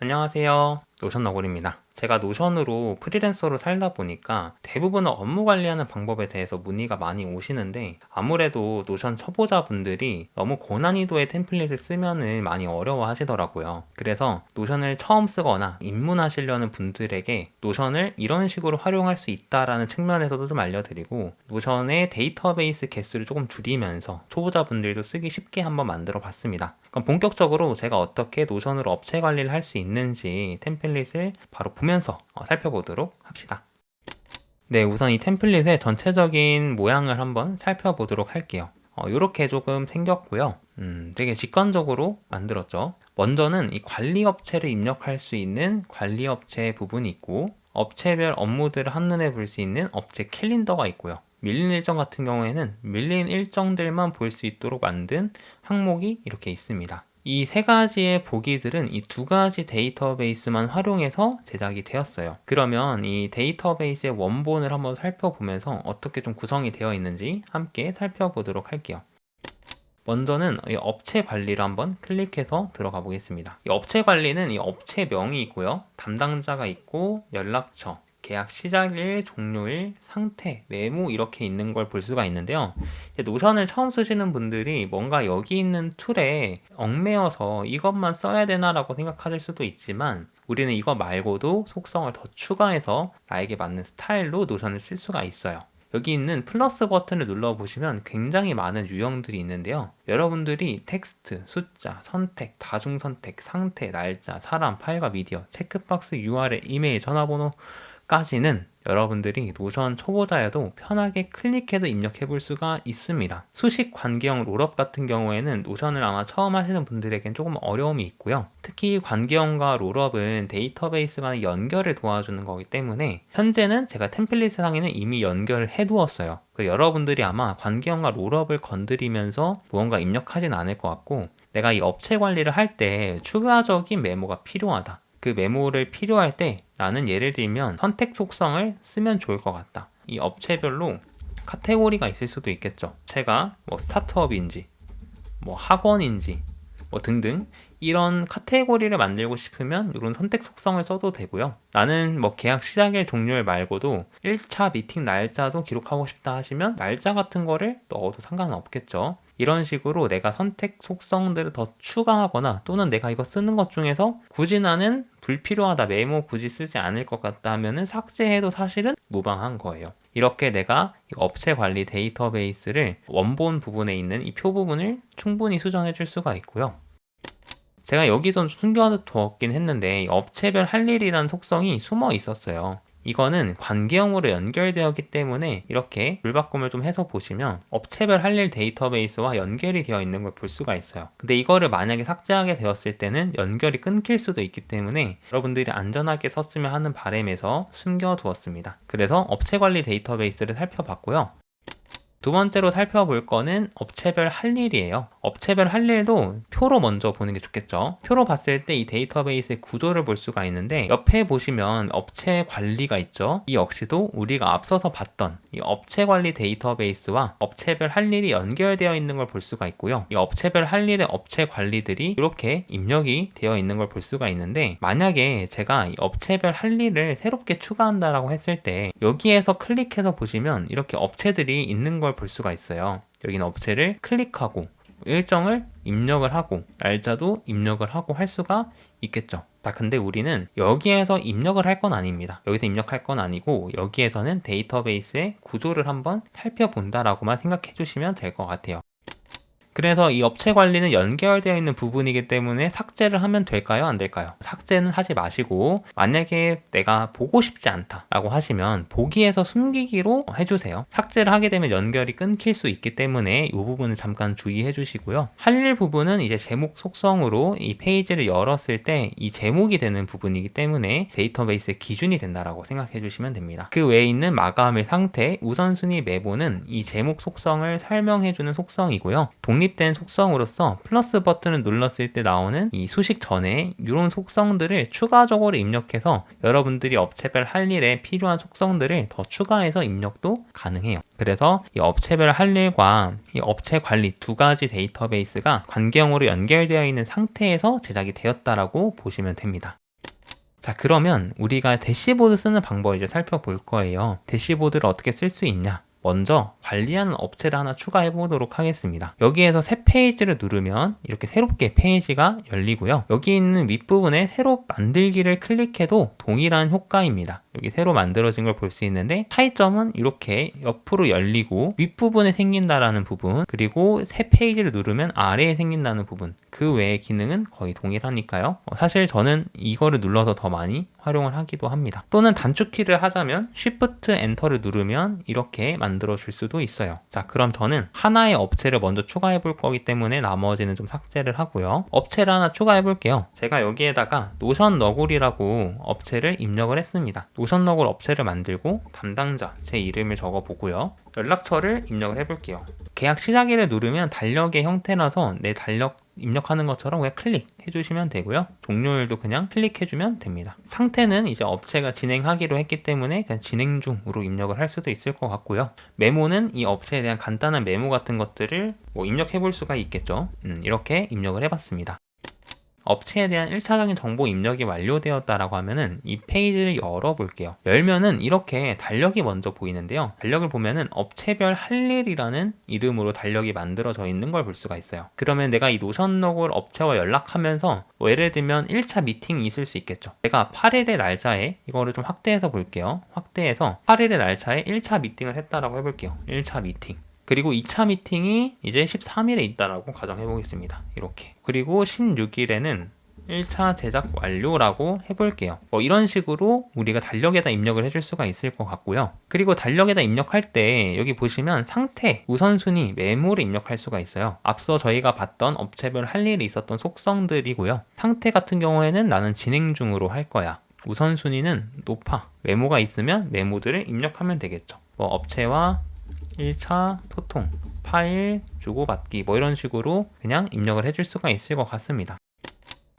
안녕하세요. 노션 너구리입니다. 제가 노션으로 프리랜서로 살다 보니까 대부분은 업무 관리하는 방법에 대해서 문의가 많이 오시는데 아무래도 노션 초보자분들이 너무 고난이도의 템플릿을 쓰면은 많이 어려워 하시더라고요. 그래서 노션을 처음 쓰거나 입문하시려는 분들에게 노션을 이런 식으로 활용할 수 있다라는 측면에서도 좀 알려드리고 노션의 데이터베이스 개수를 조금 줄이면서 초보자분들도 쓰기 쉽게 한번 만들어 봤습니다. 그럼 본격적으로 제가 어떻게 노션으로 업체 관리를 할 수 있는지 템플릿을 바로 보면서 어, 살펴보도록 합시다. 네, 우선 이 템플릿의 전체적인 모양을 한번 살펴보도록 할게요. 이렇게 조금 생겼고요. 음, 되게 직관적으로 만들었죠. 먼저는 이 관리업체를 입력할 수 있는 관리업체 부분이 있고 업체별 업무들을 한눈에 볼 수 있는 업체 캘린더가 있고요. 밀린 일정 같은 경우에는 밀린 일정들만 볼 수 있도록 만든 항목이 이렇게 있습니다. 이 세 가지의 보기들은 이 두 가지 데이터베이스만 활용해서 제작이 되었어요. 그러면 이 데이터베이스의 원본을 한번 살펴보면서 어떻게 좀 구성이 되어 있는지 함께 살펴보도록 할게요. 먼저는 이 업체 관리를 한번 클릭해서 들어가 보겠습니다. 이 업체 관리는 이 업체명이 있고요. 담당자가 있고 연락처, 계약 시작일, 종료일, 상태, 메모 이렇게 있는 걸 볼 수가 있는데요. 노션을 처음 쓰시는 분들이 뭔가 여기 있는 툴에 얽매여서 이것만 써야 되나라고 생각하실 수도 있지만 우리는 이거 말고도 속성을 더 추가해서 나에게 맞는 스타일로 노션을 쓸 수가 있어요. 여기 있는 플러스 버튼을 눌러보시면 굉장히 많은 유형들이 있는데요. 여러분들이 텍스트, 숫자, 선택, 다중 선택, 상태, 날짜, 사람, 파일과 미디어, 체크박스, URL, 이메일, 전화번호, 까지는 여러분들이 노션 초보자여도 편하게 클릭해서 입력해 볼 수가 있습니다. 수식 관계형 롤업 같은 경우에는 노션을 아마 처음 하시는 분들에겐 조금 어려움이 있고요. 특히 관계형과 롤업은 데이터베이스 간의 연결을 도와주는 거기 때문에 현재는 제가 템플릿 상에는 이미 연결을 해 두었어요. 여러분들이 아마 관계형과 롤업을 건드리면서 무언가 입력하진 않을 것 같고 내가 이 업체 관리를 할 때 추가적인 메모가 필요하다. 그 메모를 필요할 때 나는 예를 들면 선택 속성을 쓰면 좋을 것 같다. 이 업체별로 카테고리가 있을 수도 있겠죠. 제가 뭐 스타트업인지, 뭐 학원인지, 뭐 등등 이런 카테고리를 만들고 싶으면 이런 선택 속성을 써도 되고요. 나는 뭐 계약 시작일 종료일 말고도 1차 미팅 날짜도 기록하고 싶다 하시면 날짜 같은 거를 넣어도 상관은 없겠죠. 이런 식으로 내가 선택 속성들을 더 추가하거나 또는 내가 이거 쓰는 것 중에서 굳이 나는 불필요하다 메모 굳이 쓰지 않을 것 같다 하면은 삭제해도 사실은 무방한 거예요. 이렇게 내가 업체 관리 데이터베이스를 원본 부분에 있는 이 표 부분을 충분히 수정해 줄 수가 있고요. 제가 여기서 숨겨두었긴 했는데 업체별 할 일이라는 속성이 숨어 있었어요. 이거는 관계형으로 연결되었기 때문에 이렇게 불바꿈을 좀 해서 보시면 업체별 할일 데이터베이스와 연결이 되어 있는 걸 볼 수가 있어요. 근데 이거를 만약에 삭제하게 되었을 때는 연결이 끊길 수도 있기 때문에 여러분들이 안전하게 썼으면 하는 바램에서 숨겨두었습니다. 그래서 업체 관리 데이터베이스를 살펴봤고요. 두 번째로 살펴볼 거는 업체별 할 일이에요. 업체별 할 일도 표로 먼저 보는 게 좋겠죠. 표로 봤을 때 이 데이터베이스의 구조를 볼 수가 있는데 옆에 보시면 업체 관리가 있죠. 이 역시도 우리가 앞서서 봤던 이 업체 관리 데이터베이스와 업체별 할 일이 연결되어 있는 걸 볼 수가 있고요. 이 업체별 할 일의 업체 관리들이 이렇게 입력이 되어 있는 걸 볼 수가 있는데 만약에 제가 이 업체별 할 일을 새롭게 추가한다라고 했을 때 여기에서 클릭해서 보시면 이렇게 업체들이 있는 걸볼 수가 있어요. 여기는 업체를 클릭하고 일정을 입력을 하고 날짜도 입력을 하고 할 수가 있겠죠. 자, 근데 우리는 여기에서 입력을 할 건 아닙니다. 여기서 입력할 건 아니고 여기에서는 데이터베이스의 구조를 한번 살펴본다라고만 생각해 주시면 될 것 같아요. 그래서 이 업체 관리는 연결되어 있는 부분이기 때문에 삭제를 하면 될까요? 안 될까요? 삭제는 하지 마시고 만약에 내가 보고 싶지 않다라고 하시면 보기에서 숨기기로 해주세요. 삭제를 하게 되면 연결이 끊길 수 있기 때문에 이 부분을 잠깐 주의해 주시고요. 할일 부분은 이제 제목 속성으로 이 페이지를 열었을 때 이 제목이 되는 부분이기 때문에 데이터베이스의 기준이 된다라고 생각해 주시면 됩니다. 그 외에 있는 마감일 상태, 우선순위 메모는 이 제목 속성을 설명해 주는 속성이고요. 독립 독립된 속성으로서 플러스 버튼을 눌렀을 때 나오는 이 수식 전에 이런 속성들을 추가적으로 입력해서 여러분들이 업체별 할 일에 필요한 속성들을 더 추가해서 입력도 가능해요. 그래서 이 업체별 할 일과 이 업체 관리 두 가지 데이터베이스가 관계형으로 연결되어 있는 상태에서 제작이 되었다라고 보시면 됩니다. 자, 그러면 우리가 대시보드 쓰는 방법을 이제 살펴볼 거예요. 대시보드를 어떻게 쓸 수 있냐? 먼저 관리하는 업체를 하나 추가해 보도록 하겠습니다. 여기에서 새 페이지를 누르면 이렇게 새롭게 페이지가 열리고요. 여기 있는 윗부분에 새로 만들기를 클릭해도 동일한 효과입니다. 여기 새로 만들어진 걸 볼 수 있는데 차이점은 이렇게 옆으로 열리고 윗부분에 생긴다라는 부분 그리고 새 페이지를 누르면 아래에 생긴다는 부분 그 외의 기능은 거의 동일하니까요. 어, 사실 저는 이거를 눌러서 더 많이 활용을 하기도 합니다. 또는 단축키를 하자면 Shift 엔터를 누르면 이렇게 만들어 줄 수도 있어요. 자, 그럼 저는 하나의 업체를 먼저 추가해 볼 거기 때문에 나머지는 좀 삭제를 하고요. 업체를 하나 추가해 볼게요. 제가 여기에다가 노션 너굴이라고 업체를 입력을 했습니다. 노션 너굴 업체를 만들고 담당자 제 이름을 적어 보고요. 연락처를 입력을 해 볼게요. 계약 시작일을 누르면 달력의 형태라서 내 달력 입력하는 것처럼 그냥 클릭해 주시면 되고요. 종료일도 그냥 클릭해 주면 됩니다. 상태는 이제 업체가 진행하기로 했기 때문에 그냥 진행 중으로 입력을 할 수도 있을 것 같고요. 메모는 이 업체에 대한 간단한 메모 같은 것들을 뭐 입력해 볼 수가 있겠죠. 음, 이렇게 입력을 해봤습니다. 업체에 대한 1차적인 정보 입력이 완료되었다라고 하면은 이 페이지를 열어볼게요. 열면은 이렇게 달력이 먼저 보이는데요. 달력을 보면은 업체별 할 일이라는 이름으로 달력이 만들어져 있는 걸 볼 수가 있어요. 그러면 내가 이 노션 로그를 업체와 연락하면서 뭐 예를 들면 1차 미팅이 있을 수 있겠죠. 내가 8일의 날짜에 이거를 좀 확대해서 볼게요. 확대해서 8일의 날짜에 1차 미팅을 했다라고 해볼게요. 1차 미팅. 그리고 2차 미팅이 이제 13일에 있다라고 가정해 보겠습니다. 이렇게. 그리고 16일에는 1차 제작 완료라고 해볼게요. 뭐 이런 식으로 우리가 달력에다 입력을 해줄 수가 있을 것 같고요. 그리고 달력에다 입력할 때 여기 보시면 상태, 우선순위, 메모를 입력할 수가 있어요. 앞서 저희가 봤던 업체별 할 일이 있었던 속성들이고요. 상태 같은 경우에는 나는 진행 중으로 할 거야. 우선순위는 높아. 메모가 있으면 메모들을 입력하면 되겠죠. 뭐 업체와 1차 소통, 파일 주고받기 뭐 이런 식으로 그냥 입력을 해줄 수가 있을 것 같습니다.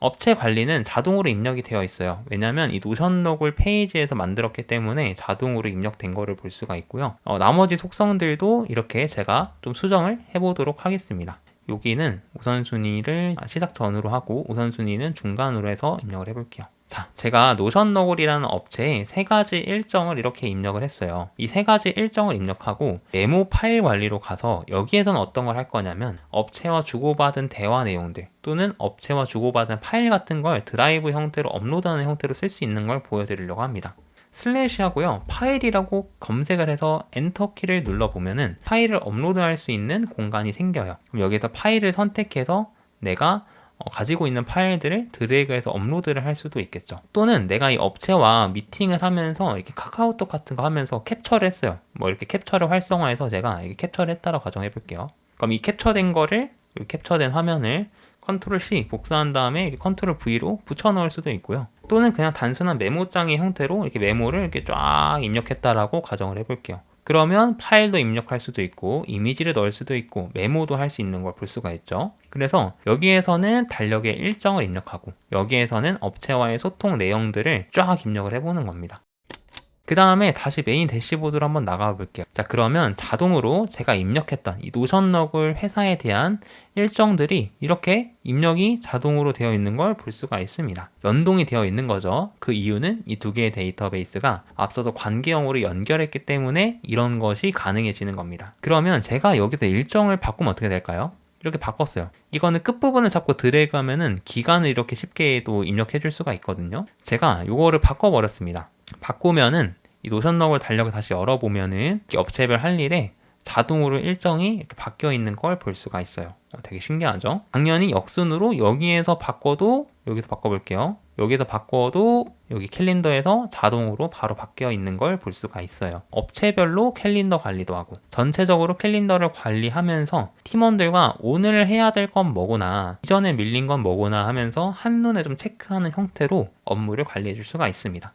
업체 관리는 자동으로 입력이 되어 있어요. 왜냐하면 이 노션 로글 페이지에서 만들었기 때문에 자동으로 입력된 거를 볼 수가 있고요. 어, 나머지 속성들도 이렇게 제가 좀 수정을 해보도록 하겠습니다. 여기는 우선순위를 시작 전으로 하고 우선순위는 중간으로 해서 입력을 해볼게요. 자, 제가 노션 너굴이라는 업체에 세 가지 일정을 이렇게 입력을 했어요. 이 세 가지 일정을 입력하고 메모 파일 관리로 가서 여기에서는 어떤 걸 할 거냐면 업체와 주고받은 대화 내용들 또는 업체와 주고받은 파일 같은 걸 드라이브 형태로 업로드하는 형태로 쓸 수 있는 걸 보여드리려고 합니다. 슬래시 하고요. 파일이라고 검색을 해서 엔터 키를 눌러보면은 파일을 업로드할 수 있는 공간이 생겨요. 그럼 여기서 파일을 선택해서 내가 어, 가지고 있는 파일들을 드래그해서 업로드를 할 수도 있겠죠. 또는 내가 이 업체와 미팅을 하면서 이렇게 카카오톡 같은 거 하면서 캡처를 했어요. 뭐 이렇게 캡처를 활성화해서 제가 이렇게 캡처를 했다고 가정해 볼게요. 그럼 이 캡처된 거를 이 캡처된 화면을 컨트롤 C 복사한 다음에 컨트롤 V로 붙여 넣을 수도 있고요. 또는 그냥 단순한 메모장의 형태로 이렇게 메모를 이렇게 쫙 입력했다라고 가정을 해볼게요. 그러면 파일도 입력할 수도 있고 이미지를 넣을 수도 있고 메모도 할 수 있는 걸 볼 수가 있죠. 그래서 여기에서는 달력의 일정을 입력하고 여기에서는 업체와의 소통 내용들을 쫙 입력을 해보는 겁니다. 그 다음에 다시 메인 대시보드로 한번 나가 볼게요. 자, 그러면 자동으로 제가 입력했던 이 노션 로글 회사에 대한 일정들이 이렇게 입력이 자동으로 되어 있는 걸 볼 수가 있습니다. 연동이 되어 있는 거죠. 그 이유는 이 두 개의 데이터베이스가 앞서서 관계형으로 연결했기 때문에 이런 것이 가능해지는 겁니다. 그러면 제가 여기서 일정을 바꾸면 어떻게 될까요? 이렇게 바꿨어요. 이거는 끝부분을 잡고 드래그 하면은 기간을 이렇게 쉽게도 입력해 줄 수가 있거든요. 제가 이거를 바꿔버렸습니다. 바꾸면은 이 노션 럭을 달력을 다시 열어보면은 업체별 할 일에 자동으로 일정이 이렇게 바뀌어 있는 걸 볼 수가 있어요. 어, 되게 신기하죠? 당연히 역순으로 여기에서 바꿔도 여기서 바꿔볼게요. 여기서 바꿔도 여기 캘린더에서 자동으로 바로 바뀌어 있는 걸 볼 수가 있어요. 업체별로 캘린더 관리도 하고 전체적으로 캘린더를 관리하면서 팀원들과 오늘 해야 될 건 뭐구나 이전에 밀린 건 뭐구나 하면서 한눈에 좀 체크하는 형태로 업무를 관리해 줄 수가 있습니다.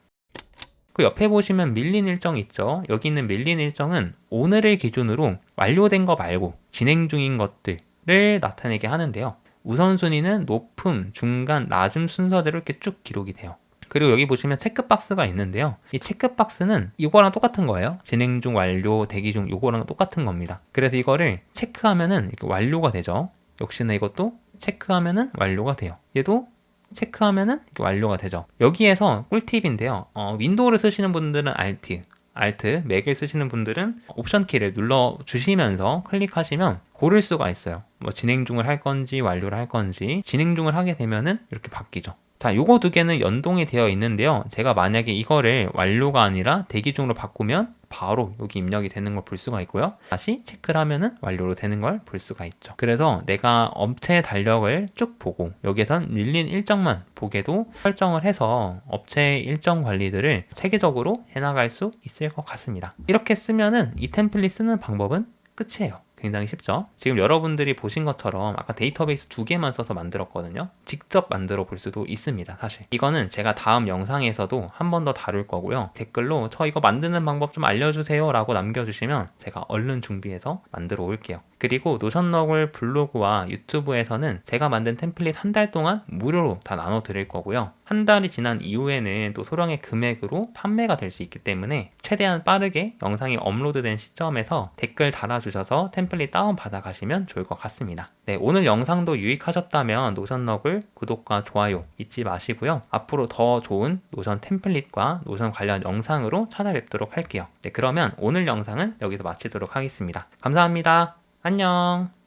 그 옆에 보시면 밀린 일정 있죠. 여기 있는 밀린 일정은 오늘을 기준으로 완료된 거 말고 진행 중인 것들을 나타내게 하는데요. 우선순위는 높음, 중간, 낮음 순서대로 이렇게 쭉 기록이 돼요. 그리고 여기 보시면 체크박스가 있는데요. 이 체크박스는 이거랑 똑같은 거예요. 진행 중 완료, 대기 중 이거랑 똑같은 겁니다. 그래서 이거를 체크하면은 완료가 되죠. 역시나 이것도 체크하면은 완료가 돼요. 얘도 체크하면은 완료가 되죠. 여기에서 꿀팁인데요. 어, 윈도우를 쓰시는 분들은 Alt, Alt, 맥을 쓰시는 분들은 옵션 키를 눌러 주시면서 클릭하시면 고를 수가 있어요. 뭐 진행 중을 할 건지 완료를 할 건지 진행 중을 하게 되면은 이렇게 바뀌죠. 자, 요거 두 개는 연동이 되어 있는데요. 제가 만약에 이거를 완료가 아니라 대기 중으로 바꾸면 바로 여기 입력이 되는 걸 볼 수가 있고요. 다시 체크를 하면은 완료로 되는 걸 볼 수가 있죠. 그래서 내가 업체 달력을 쭉 보고 여기에선 밀린 일정만 보게도 설정을 해서 업체 일정 관리들을 체계적으로 해나갈 수 있을 것 같습니다. 이렇게 쓰면은 이 템플릿 쓰는 방법은 끝이에요. 굉장히 쉽죠? 지금 여러분들이 보신 것처럼 아까 데이터베이스 두 개만 써서 만들었거든요. 직접 만들어 볼 수도 있습니다, 사실. 이거는 제가 다음 영상에서도 한 번 더 다룰 거고요. 댓글로 저 이거 만드는 방법 좀 알려주세요 라고 남겨주시면 제가 얼른 준비해서 만들어 올게요. 그리고 노션너글 블로그와 유튜브에서는 제가 만든 템플릿 한 달 동안 무료로 다 나눠 드릴 거고요. 한 달이 지난 이후에는 또 소량의 금액으로 판매가 될 수 있기 때문에 최대한 빠르게 영상이 업로드된 시점에서 댓글 달아주셔서 템플릿 다운받아 가시면 좋을 것 같습니다. 네, 오늘 영상도 유익하셨다면 노션너글 구독과 좋아요 잊지 마시고요. 앞으로 더 좋은 노션 템플릿과 노션 관련 영상으로 찾아뵙도록 할게요. 네, 그러면 오늘 영상은 여기서 마치도록 하겠습니다. 감사합니다. 안녕.